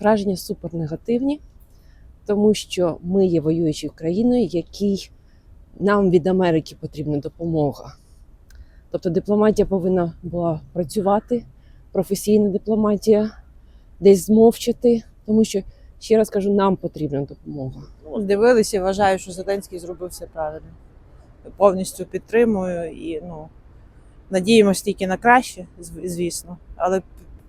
Враження супер негативні, тому що ми є воюючою країною, якій нам від Америки потрібна допомога. Тобто дипломатія повинна була працювати, професійна дипломатія, десь змовчати, тому що, ще раз кажу, нам потрібна допомога. Ну, дивилися вважаю, що Зеленський зробив все правильно. Повністю підтримую і ну, надіємося тільки на краще, звісно, але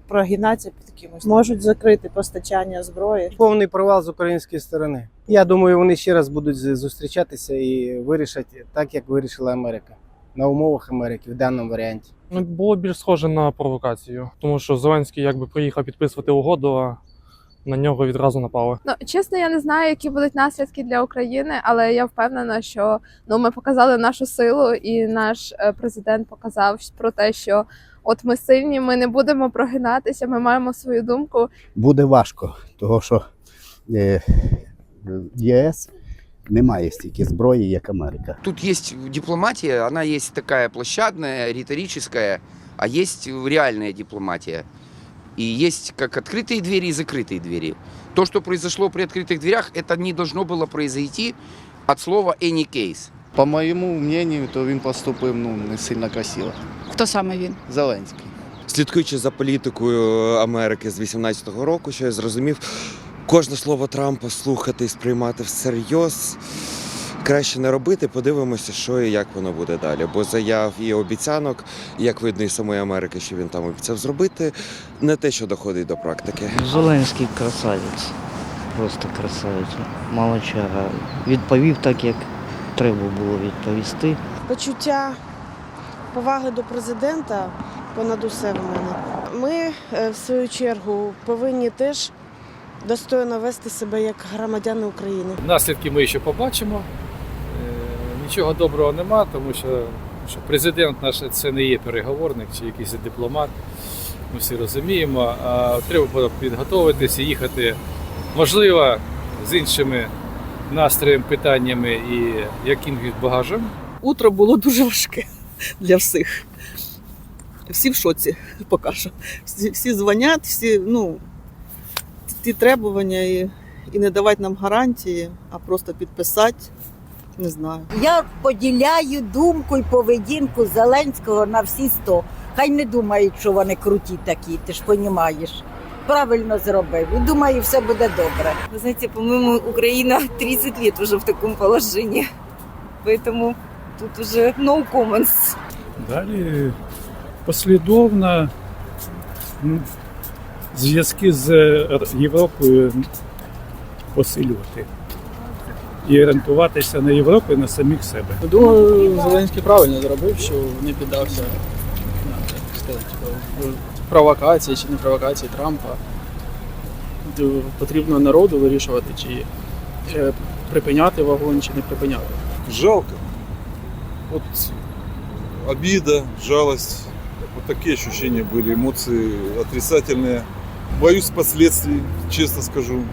прогинатися під кимось. Можуть закрити постачання зброї. Повний провал з української сторони. Я думаю, вони ще раз будуть зустрічатися і вирішать так, як вирішила Америка. На умовах Америки в даному варіанті. Ну, було більш схоже на провокацію, тому що Зеленський якби приїхав підписувати угоду, а на нього відразу напали. Ну чесно, я не знаю, які будуть наслідки для України, але я впевнена, що ну ми показали нашу силу, і наш е, президент показав про те, що от ми сильні, ми не будемо прогинатися, ми маємо свою думку, буде важко, тому що е, ЄС не має стільки зброї, як Америка. Тут есть дипломатия, она есть такая площадная, риторическая, а есть реальная дипломатия. И есть как открытые двери и закрытые двери. То, что произошло при открытых дверях, это не должно было произойти от слова any case. По моєму мнению, то він поступив ну, не сильно красиво. Хто саме він? Зеленський. Слідкуючи за політикою Америки з 18-го року, що я зрозумів, кожне слово Трампа слухати і сприймати всерйоз. Краще не робити, подивимося, що і як воно буде далі. Бо заяв і обіцянок, як видно із самої Америки, що він там обіцяв зробити, не те, що доходить до практики. Зеленський красавець. Просто красавець. Молодчага. Відповів так, як треба було відповісти. почуття поваги до президента понад усе в мене. Ми, е, в свою чергу, повинні теж достойно вести себе як громадяни України. Наслідки ми ще побачимо. Е, Нічого доброго нема, тому що, що президент наш це не є переговорник чи якийсь дипломат. Ми всі розуміємо. А треба підготуватися, їхати, можливо, з іншими настроєм, питаннями і яким багажем. Утро було дуже важке для всіх. Всі в шоці поки що. Всі, всі дзвонять, всі, ну, ті требування і, і не давати нам гарантії, а просто підписати. Не знаю. Я поділяю думку і поведінку Зеленського на всі сто. Хай не думають, що вони круті такі, ти ж розумієш. Правильно зробив. І думаю, все буде добре. Ви знаєте, по-моєму, Україна 30 років вже в такому положенні. Тому тут уже no comments. Далі послідовно зв'язки з Європою посилювати і орієнтуватися на Європу і на самих себе. Думаю, Зеленський правильно зробив, що не піддався провокації чи не провокації Трампа. Потрібно народу вирішувати, чи е, припиняти вогонь, чи не припиняти. Жалко. Вот обида, жалость. Вот такие ощущения были, эмоции отрицательные. Боюсь последствий, честно скажу.